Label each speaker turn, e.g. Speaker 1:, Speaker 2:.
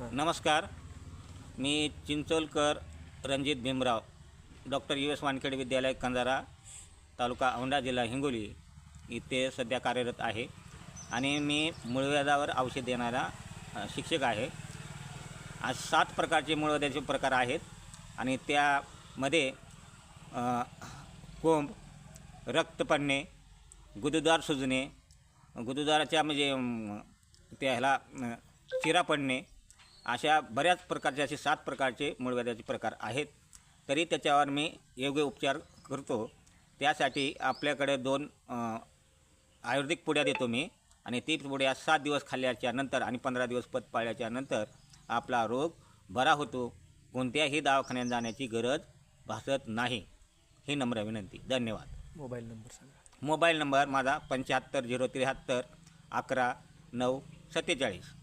Speaker 1: नमस्कार. मी Chincholkar Ranjit Bhimrao doctor U S Wankhede विद्यालय कंजारा तालुका औंढा जिल्हा हिंगोली इथे सध्या कार्यरत आहे. आणि मी मूळव्याधावर औषध देणारा शिक्षक आहे. आज सात प्रकारचे मूळव्याधाचे प्रकार आहेत आणि त्यामध्ये कोंब रक्त पडणे गुदुद्वार सुजणे गुदद्वाराच्या म्हणजे त्या ह्याला चिरा पडणे अशा बऱ्याच प्रकारचे असे सात प्रकारचे मूळव्याधाचे प्रकार आहेत. तरी त्याच्यावर मी योग्य उपचार करतो. त्यासाठी आपल्याकडे दोन आयुर्वेदिक पुड्या देतो मी. आणि ती पुड्या सात दिवस खाल्ल्याच्या नंतर आणि पंधरा दिवस पत पाळल्याच्या नंतर आपला रोग बरा होतो. कोणत्याही दवाखान्यात जाण्याची गरज भासत नाही. ही नम्र विनंती. धन्यवाद.
Speaker 2: मोबाईल नंबर सांगा.
Speaker 1: मोबाईल नंबर माझा पंच्याहत्तर झिरो त्र्याहत्तर अकरा नऊ सत्तेचाळीस.